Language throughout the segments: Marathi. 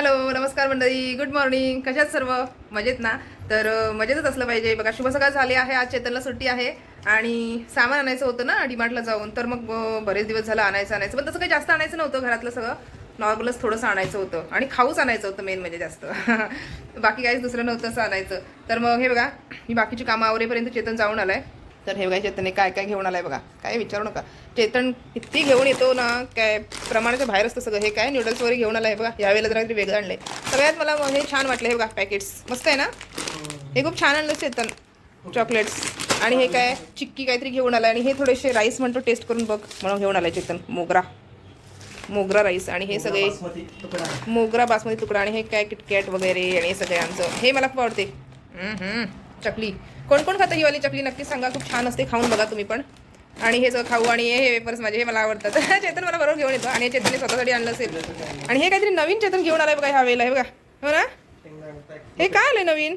हॅलो नमस्कार मंडळी. गुड मॉर्निंग कशात सर्व? मजेत ना? तर मजेतच असलं पाहिजे. बघा शुभ सकाळ झाली आहे. आज चेतनला सुट्टी आहे. आणि सामान आणायचं होतं ना डीमार्टला जाऊन. तर मग बरेच दिवस झालं आणायचं आणायचं. पण तसं काही जास्त आणायचं नव्हतं घरातलं सगळं. नॉर्मलच थोडंसं आणायचं होतं. आणि खाऊच आणायचं होतं मेन म्हणजे जास्त. बाकी काहीच दुसरं नव्हतं असं आणायचं. तर मग हे बघा मी बाकीची कामं आवरेपर्यंत चेतन जाऊन आलाय. तर हे बघा चेतनने काय काय घेऊन आलाय बघा. काय विचारू नका. चेतन किती घेऊन येतो ना काय प्रमाणाच्या बाहेर असतं सगळं. हे काय नूडल्स वगैरे घेऊन आलाय बघा. यावेळेला जरा काहीतरी वेगळं आणलंय. सगळ्यात मला हे छान वाटलं हे बघा पॅकेट्स मस्त आहे ना? हे खूप छान आणलं चेतन. चॉकलेट्स आणि हे काय चिक्की काहीतरी घेऊन आलाय. आणि हे थोडेसे राईस म्हणतो टेस्ट करून बघ. म्हणून घेऊन आलाय चेतन. मोगरा. मोगरा राईस आणि हे सगळे मोगरा बासमती तुकडा. आणि हे काय किटकॅट वगैरे आणि हे सगळे आमचं. हे मला खूप आवडते. हम्म, चकली. कोण कोण खातं ही वाली चकली? नक्की सांगा. खूप छान असते. खाऊन बघा तुम्ही पण. आणि हे सगळं खाऊ आणि हे वेपर्स माझे हे मला आवडतात. चेतन मला बरोबर घेऊन येतो. आणि हे चेतनने स्वतःसाठी आणलं असेल. आणि हे काहीतरी नवीन चेतन घेऊन आलाय बघा ह्या वेळेला. हे बघा. हो ना? हे काय आलंय नवीन?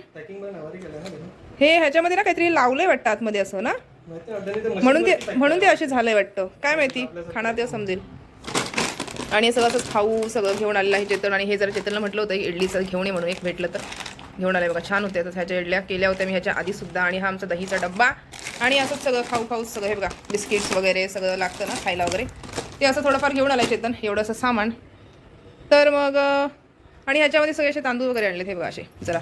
हे ह्याच्यामध्ये ना काहीतरी लावलंय वाटतं आतमध्ये असं ना? म्हणून ते म्हणून ते असे झालंय वाटतं. काय माहिती? खाणार तेव्हा समजेल. आणि हे सगळं असं खाऊ सगळं घेऊन आलेलं आहे चेतन. आणि हे जरा चेतनला म्हटलं होतं इडलीचं घेऊन ये म्हणून एक भेटलं तर. घेऊन आले. बघा छान होते. तर ह्याच्या इडल्या केल्या होत्या मी ह्याच्या आधी सुद्धा आणि हा आमचा दहीचा डब्बा. आणि असंच सगळं खाऊ खाऊ सगळं हे बघा बिस्किट्स वगैरे सगळं लागतं ना खायला वगैरे. ते असं थोडंफार घेऊन आलं चेतन एवढं असं सामान. तर मग आणि ह्याच्यामध्ये सगळे असे तांदूळ वगैरे आणले हे बघा असे. जरा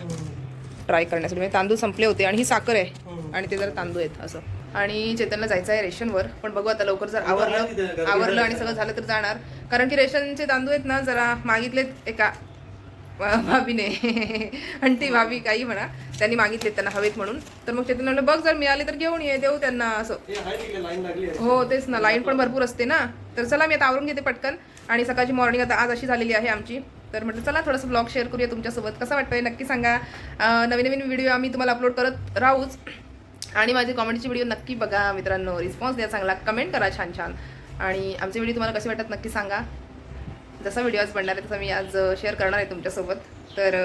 ट्राय करण्यासाठी. म्हणजे तांदूळ संपले होते आणि ही साखर आहे. आणि ते जरा तांदूळ आहेत असं. आणि चेतनला जायचं आहे रेशनवर. पण बघू आता लवकर जर आवरलं आवरलं आणि सगळं झालं तर जाणार. कारण की रेशनचे तांदूळ आहेत ना जरा मागितलेत एका भाभीने. ती भाभी काही म्हणा त्यांनी मागितलेत त्यांना हवेत म्हणून. तर मग चेतन म्हणलं बघ जर मिळाले तर घेऊन ये देऊ त्यांना असं. हो तेच ना लाईन पण भरपूर असते ना. तर चला मी आता आवरून घेते पटकन. आणि सकाळची मॉर्निंग आता आज अशी झालेली आहे आमची. तर म्हटलं चला थोडंसं ब्लॉग शेअर करूया तुमच्यासोबत. कसं वाटतंय? नक्की सांगा. नवीन नवीन व्हिडिओ आम्ही तुम्हाला अपलोड करत राहूच. आणि माझी कॉमेडीची व्हिडिओ नक्की बघा मित्रांनो. रिस्पॉन्स द्या चांगला. कमेंट करा छान छान. आणि आमचे व्हिडिओ तुम्हाला कसे वाटतात नक्की सांगा. जसा व्हिडिओ आज बनणार आहे तसा मी आज शेअर करणार आहे तुमच्यासोबत. तर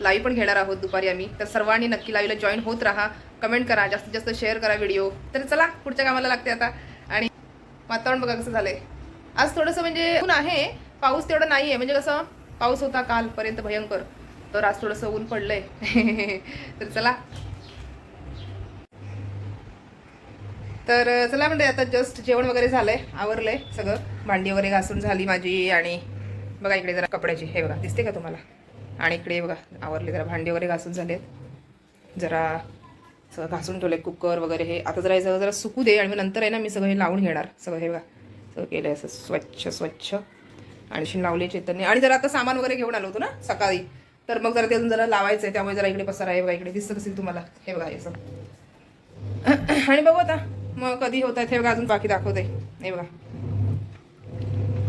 लाईव्ह पण घेणार आहोत दुपारी आम्ही. तर सर्वांनी नक्की लाईव्हला जॉईन होत राहा. कमेंट करा जास्तीत जास्त शेअर करा व्हिडिओ तर चला पुढच्या कामाला लागते आता. आणि वातावरण बघा कसं झालंय. आज थोडंसं म्हणजे ऊन आहे. पाऊस तेवढं नाही आहे म्हणजे कसं पाऊस होता कालपर्यंत भयंकर. तर आज थोडंसं ऊन पडलंय. तर चला. तर चला म्हणजे आता जस्ट जेवण वगैरे झालंय. आवरलंय सगळं. भांडी वगैरे घासून झाली माझी आणि बघा इकडे जरा कपड्याची हे बघा दिसते का तुम्हाला? आणि इकडे बघा आवरले जरा भांडी वगैरे घासून झालेत. जरा सगळं घासून ठेवले कुकर वगैरे हे. आता जरा हे सगळं जरा सुकू दे आणि मग नंतर आहे ना मी सगळं हे लावून घेणार. सगळं हे बघा सगळं केलं असं स्वच्छ स्वच्छ. आणि लावले चेतनने आणि जरा आता सामान वगैरे घेऊन आलो होतो ना सकाळी. तर मग जरा ते अजून जरा लावायचं आहे त्यामुळे जरा इकडे पसार आहे बघा इकडे दिसत असेल तुम्हाला. हे बघा हे असं आणि बघू आता मग कधी होत आहेत हे बघा अजून बाकी दाखवते. हे बघा.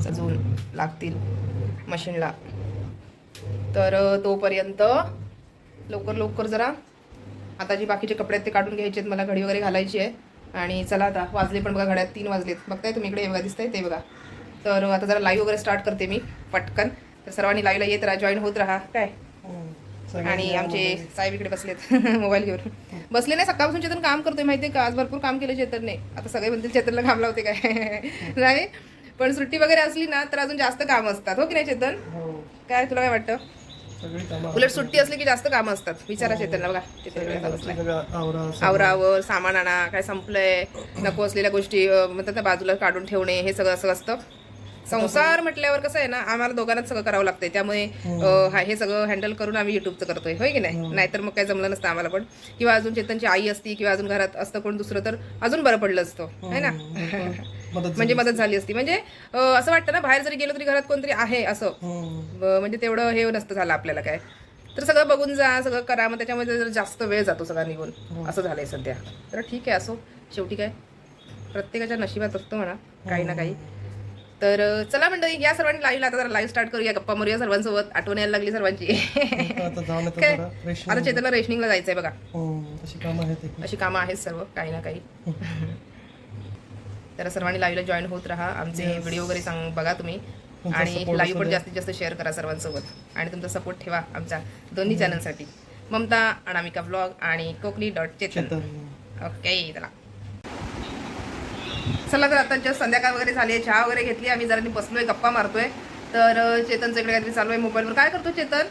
सजवून लागतील मशीनला तर तोपर्यंत लवकर लवकर जरा आता जी बाकीचे कपडे आहेत ते काढून घ्यायचे आहेत मला घडी वगैरे घालायची आहे. आणि चला आता वाजले पण बघा घड्यात तीन वाजलेत. बघताय तुम्ही इकडे बघा दिसतंय ते बघा. तर आता जरा लाईव्ह वगैरे स्टार्ट करते मी पटकन. तर सर्वांनी लाईव्हला येत राहा जॉईन होत राहा. काय? आणि आमचे. साहेब इकडे बसलेत मोबाईल घेऊन. बसले नाही सकाळपासून चेतन काम करतोय माहितीये का? आज भरपूर काम केलं चेतनने. आता सगळे म्हणतील चेतनला काम लावते काय? नाही? पण सुट्टी वगैरे असली ना तर अजून जास्त काम असतात. हो की नाही चेतन? हो. काय तुला काय वाटतं? उलट सुट्टी असली की जास्त कामं असतात. विचारा चेतनला बघा. चेतन. आवरावर सामान आणा काय संपलंय नको असलेल्या गोष्टी म्हणतात बाजूला काढून ठेवणे हे सगळं असं असतं. संसार म्हटल्यावर कसं आहे ना आम्हाला दोघांनाच सगळं करावं लागतंय. त्यामुळे हा- हे सगळं हँडल करून आम्ही युट्यूबचं करतोय. होय की नाही? नाहीतर मग काय जमलं नसतं आम्हाला पण. किंवा अजून चेतनची आई असती किंवा अजून घरात असतं कोण दुसरं तर अजून बरं पडलं असतं. है ना? म्हणजे मदत झाली असती. म्हणजे असं वाटतं ना बाहेर जरी गेलो तरी घरात कोणतरी आहे असं. ब- म्हणजे तेवढं हे नसतं झालं आपल्याला काय. तर सगळं बघून जा सगळं करा मग त्याच्यामध्ये जर जास्त वेळ जातो सगळा निघून. असं झालंय सध्या. तर ठीक आहे असो. शेवटी काय? प्रत्येकाच्या नशिबात असतो म्हणा काही ना काही. तर चला मंडळी या सर्वांनी लाईव्ह आता जरा लाईव्ह स्टार्ट करूया. गप्पा मारूया सर्वांसोबत. आठवण यायला लागली सर्वांची. काय? आता चेतनला रेशनिंगला जायचंय बघा. अशी कामं आहेत सर्व काही ना काही. तर सर्वांनी लाईव्हला जॉईन होत राहा. आमचे व्हिडिओ वगैरे सांग बघा तुम्ही. आणि लाईव्ह पण. जास्तीत जास्त शेअर करा सर्वांसोबत. आणि तुमचा सपोर्ट ठेवा आमच्या दोन्ही चॅनलसाठी ममता अनामिका ब्लॉग आणि कोकणी डॉट चेतन. ओके चला. चला तर आता जस्ट संध्याकाळ वगैरे झाली आहे. चहा वगैरे घेतली आम्ही जरा बसलोय गप्पा मारतोय. तर चेतनचं इकडे काहीतरी चालू आहे मोबाईलवर काय करतो चेतन?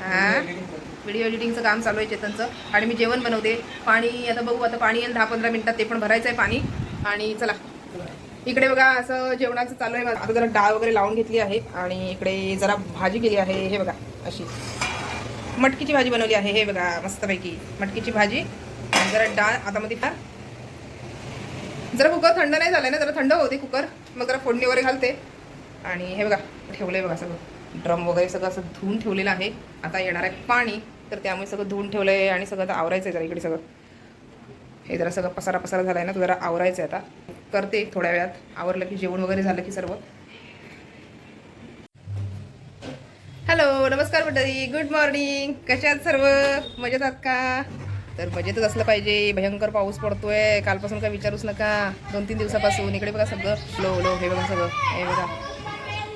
हा? व्हिडिओ एडिटिंगचं काम चालू आहे चेतनचं. आणि मी जेवण बनवते. पाणी आता बघू आता पाणी येईल दहा पंधरा मिनिटात. ते पण भरायचं आहे पाणी. आणि चला. इकडे बघा असं जेवणाचं चालू आहे. आता जरा डाळ वगैरे लावून घेतली आहे आणि इकडे जरा भाजी केली आहे. हे बघा अशी. मटकीची भाजी बनवली आहे. हे बघा मस्तपैकी. मटकीची भाजी जरा डाळ आता मध्ये फार जरा कुकर थंड नाही झालंय ना जरा थंड होते कुकर. मग जरा फोडणी वगैरे घालते. आणि हे बघा ठेवलंय बघा सगळं. ड्रम वगैरे सगळं असं धुवून ठेवलेलं आहे. आता येणार आहे पाणी तर त्यामुळे सगळं धुवून ठेवलंय आणि सगळं आवरायचं आहे जरा इकडे सगळं. हे जरा सगळं पसारा पसारा झालाय ना तो जरा आवरायचं आहे आता. करते थोड्या वेळात. आवरलं की जेवण वगैरे झालं की सर्व. हॅलो नमस्कार मंडळी. गुड मॉर्निंग कशा आहात सर्व? मजेत आहात का? तर मजेतच असलं पाहिजे. भयंकर पाऊस पडतोय. कालपासून काय विचारूच नका. दोन तीन दिवसापासून. इकडे बघा सगळं. लो लो हे बघा सगळं. हे बघा.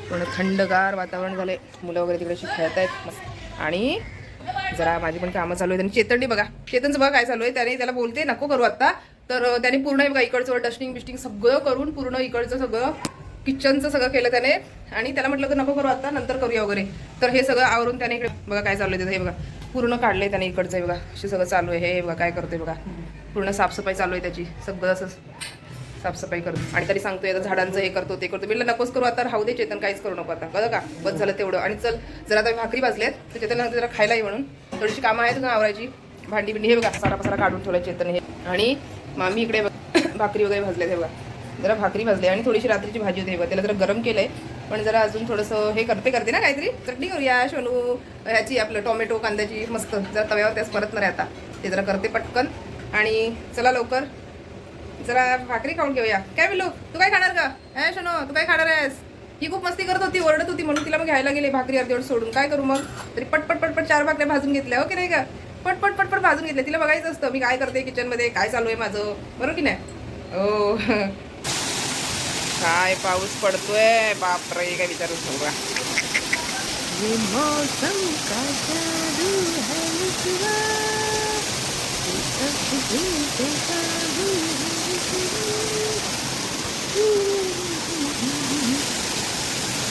पूर्ण थंडगार वातावरण झालंय. मुलं वगैरे तिकडे खेळत आहेत मस्त. आणि जरा माझी पण कामं चालू आहेत. आणि चेतननी बघा चेतनचं बघा काय चालू आहे. त्याने त्याला बोलते नको करू आता तर त्याने पूर्ण बघा इकडचं डस्टिंग बिस्टिंग सगळं करून पूर्ण इकडचं सगळं किचनचं सगळं केलं त्याने. आणि त्याला म्हटलं तर नको करू आता नंतर करूया वगैरे. तर हे सगळं आवरून त्याने इकडे बघा काय चालू आहे त्याचं हे बघा पूर्ण काढलंय त्याने इकडचं. बघा असे सगळं चालू आहे. हे बघा काय करतोय बघा. पूर्ण साफसफाई चालू आहे त्याची. सगळं असं साफसफाई करतो. आणि तरी सांगतो आता झाडांचं हे करतो ते करतो. म्हटलं नकोच करू आता राहू दे चेतन काहीच करू नको आता. कळ का बस झालं तेवढं. आणि चल जर आता भाकरी भाजल्यात तर चेतन जरा खायला ये म्हणून. थोडीशी कामं आहेत ना आवरायची. भांडी बिंडी हे बघा सारा पसारा काढून ठेवलाय चेतन हे. आणि मामी इकडे बघ- भाकरी वगैरे भाजल्यात हे बघा. जरा भाकरी भाजली. आणि थोडीशी रात्रीची भाजी होती हे बघा. त्याला जरा गरम केलंय. पण जरा अजून थोडंसं हे करते करते ना काहीतरी. चटणी करूया शोनू ह्याची आपलं टोमॅटो कांद्याची मस्त. जरा तव्यावर त्याच परत नाही आता. ते जरा करते पटकन. आणि चला लवकर. जरा भाकरी खाऊन घेऊया. काय बिलू तू काय खाणार का हे शनो तू काय खाणार आहेस? ही खूप मस्ती करत होती ओरडत होती म्हणून तिला मग घ्यायला गेले भाकरी अर्धवट सोडून. काय करू मग? तरी पटपट पटपट चार भाकऱ्या भाजून घेतल्या हो की नाही का पटपट पटपट भाजून घेतल्या. तिला बघायचं असतं मी काय करते किचनमध्ये काय चालू आहे माझं? बरोबर की नाही? ओ. काय पाऊस पडतोय? बापरे काय विचारूच नको बघा. ये का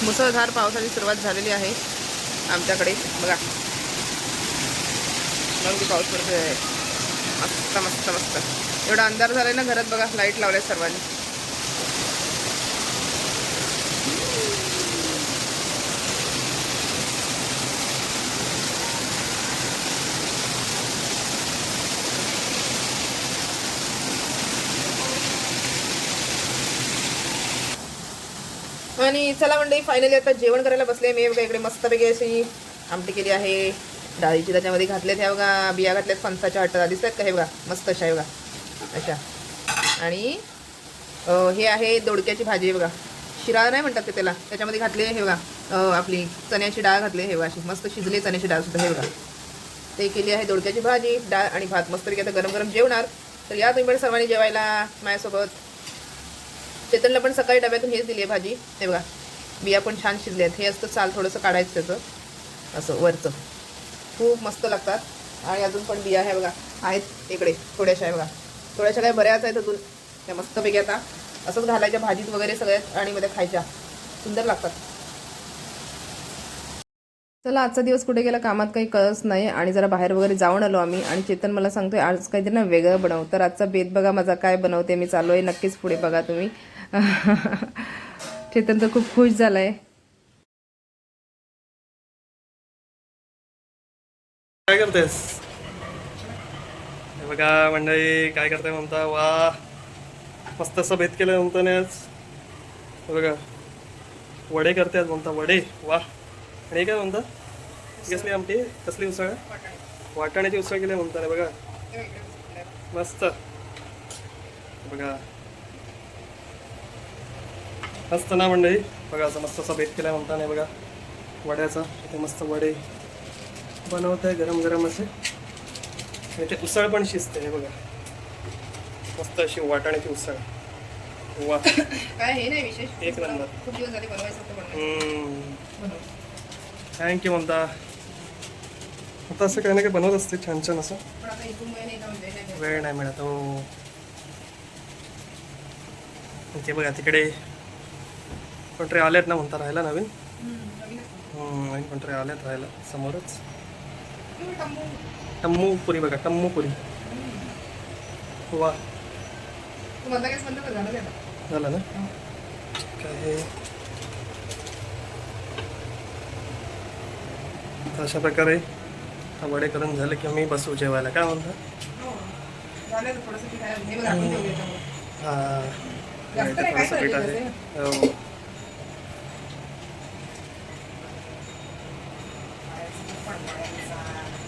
मुसळधार पावसाची सुरुवात झालेली आहे आमच्याकडे. बघा. मग पाऊस पडतोय. मस्त मस्त मस्त. एवढा अंधार झालाय ना घरात बघा लाइट लावल्या सर्वांनी. आणि चला मंडळी फायनली आता जेवण करायला बसले. मी बघा इकडे मस्तपैकी अशी आमटी केली आहे. डाळीची त्याच्यामध्ये घातल्यात ह्या बघा बिया घातल्यात फणसाच्या हट्टा दिसतात का हे बघा? मस्त अशा आहे बघा. अशा. आणि हे आहे दोडक्याची भाजी आहे बघा. शिराळ नाही म्हणतात ते त्याला. त्याच्यामध्ये घातले हे बघा. आपली चण्याची डाळ घातली हे बघा अशी. मस्त शिजले चण्याची डाळ सुद्धा हे बघा. ते केली आहे दोडक्याची भाजी डाळ आणि भात. मस्तपैकी आता गरम गरम जेवणार. तर या तुम्ही पण सर्वांनी जेवायला माझ्यासोबत. चेतनला पण सकाळी डब्यातून हेच दिली आहे भाजी. ते बघा बिया पण छान शिजल्या आहेत. हे असतं चाल थोडंसं काढायचं त्याचं. असं वरचं. खूप मस्त लागतात. आणि अजून पण बिया आहे बघा आहेत इकडे थोड्याशा आहे बघा. थोड्याशा काय बऱ्याच आहेत अजून. त्या मस्तपैकी आता असंच घालायच्या भाजीत वगैरे सगळ्यात आणि मध्ये खायच्या. सुंदर लागतात. चला आजचा दिवस कुठे गेला कामात काही कळच नाही आणि जरा बाहेर वगैरे जाऊन आलो आम्ही आणि चेतन मला सांगतोय आज काहीतरी ना वेगळं बनव. तर आजचा बेत बघा माझा काय बनवते मी चालू आहे. नक्कीच पुढे बघा तुम्ही. चेतन तर खूप खुश झालाय. काय करतेस? बघा मंडळी काय करते म्हणता? वा मस्त असं भेद केलं ममताने आज. बघा वडे करते आज म्हणता वडे वा. आणि हे काय म्हणता? कसली आमटी? कसली उसळ? आहे? वाटाण्याची उसळ केली ममताने बघा. मस्त. बघा मस्त ना मंडळी बघा असं मस्त असं भेद केला म्हणताने बघा वड्याचा इथे मस्त वडे बनवत आहे गरम गरम असे. आणि ते उसळ पण शिजते हे बघा. मस्त अशी वाटाण्याची उसळ. वा. काय हे नाही विशेष. एक नंबर. खूप दिवस झाले बनवायचं. थँक्यू म्हणता. आता असं काही ना काही बनवत असते छान छान असं. नाही नाही. वेळ नाही मिळत हो. ते बघा तिकडे कोणतरी आलेत ना म्हणता राहायला नवीन? आणि कोणतरी आल्यात राहायला समोरच. टम्मू पुरी बघा टम्मू पुरी. वा. झालं ना? काय अशा प्रकारे हा वडे करून झालं की आम्ही बसू जेवायला. काय म्हणता? हो. तर थोडंसं पीठ आहे. हे बघ, आपण ठेवूया याच्यावर. हा जास्त इथे नाही, काय थोडंसं पीठ आहे करायचं हो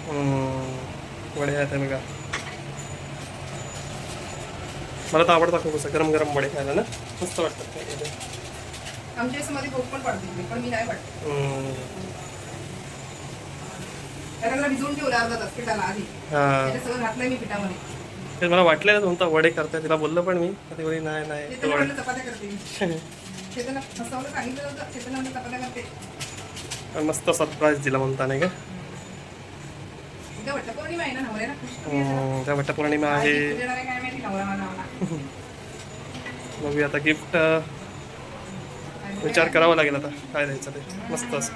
हम्म, वडे आहेत हे बघा. मला तर आवडतात खूप असं गरम गरम वडे खायला ना. मस्त वाटतात ते. आमच्या असं मध्ये भोग पण पडते इकडे, पण मी नाही पडते हम्म, त्याला जरा भिजवून ठेवलं अर्धा तास पिठाला आधी. हा. त्याच्यात सगळं घातलंय मी पिठामध्ये. ते मला वाटलेलं तुमचा वडे करताय. तिला बोललो पण मी. तर ती बोलली नाही नाही ते चेतन वडे. म्हणलं चपात्या करते मी. चेतन हसवलं सांगितलं होतं चेतन म्हणलं चपात्या करते. पण मस्त सरप्राईज दिला म्हणता नाही का? वाटतं पौर्णिमा आहे. बघूया आता गिफ्ट विचार करावा लागेल आता. काय द्यायचं ते? मस्त असं.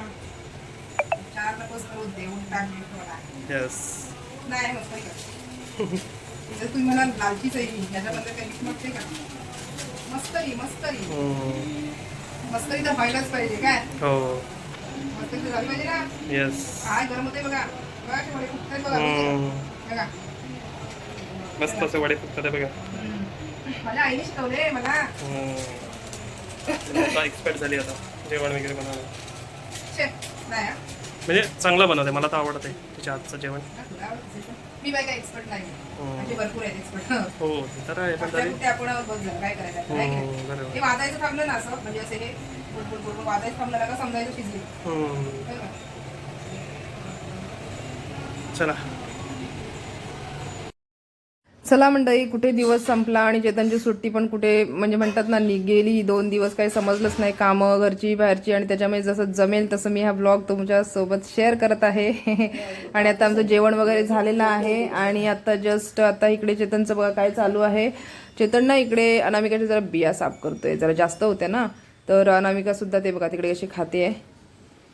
येस मस्तरी मस्तरी मस्तरी तर व्हायलाच पाहिजे काय हो. मस्तरी तर झाली पाहिजे ना येस काय बघा मस्त असं वडे फुगतात आहे बघा. माझ्या आईने शिकवले मला. एक्सपर्ट झाली आता. जेवण वगैरे बनवायला हा. म्हणजे चांगलं बनवते मला तर आवडते तिच्या हातचं जेवण. तुला आवडतं ते पण. मी बाय काय एक्सपर्ट नाही. म्हणजे भरपूर आहेत एक्सपर्ट हो. तर आहे पण आपण काय करायचं हे वाजायचं थांबलं ना असं म्हणजे असे हे बुडबुड बुडबुड वाजायचं थांबलं ना का समजायचं शिजली? चला. चला मंडळी कुठे दिवस संपला आणि चेतनची सुट्टी पण कुठे म्हणजे म्हणतात ना गेली दोन दिवस काही समजलंच नाही कामं घरची बाहेरची आणि त्याच्यामुळे जसं जमेल तसं मी हा ब्लॉग तुमच्यासोबत शेअर करत आहे. आणि आता आमचं जेवण वगैरे झालेलं आहे आणि आता जस्ट आता इकडे चेतनचं बघा काय चालू आहे. चेतन ना इकडे अनामिकाच्या जरा बिया साफ करतोय जरा जास्त होत्या ना. तर अनामिका सुद्धा ते बघा तिकडे कशी खाते. आहे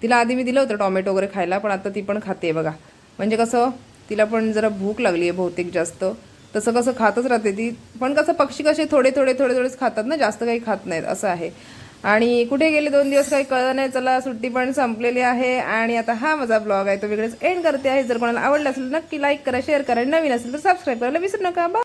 तिला आधी मी दिलं होतं टॉमॅटो वगैरे खायला पण आता ती पण खाते बघा. म्हणजे कसं तिला पण जरा भूक लागली आहे बहुतेक जास्त. तसं कसं खातच राहते ती. पण कसं पक्षी कसे थोडे थोडे थोडे थोडेच खातात ना जास्त काही खात नाहीत असं आहे. आणि कुठे गेले दोन दिवस काही कळलं नाही चला सुट्टी पण संपलेली आहे. आणि आता हा माझा ब्लॉग आहे तो वेगळेच एंड करते आहे. जर कोणाला आवडला असेल नक्की लाईक करा शेअर करा. नवीन असेल तर सबस्क्राईब करायला विसरू नका. बा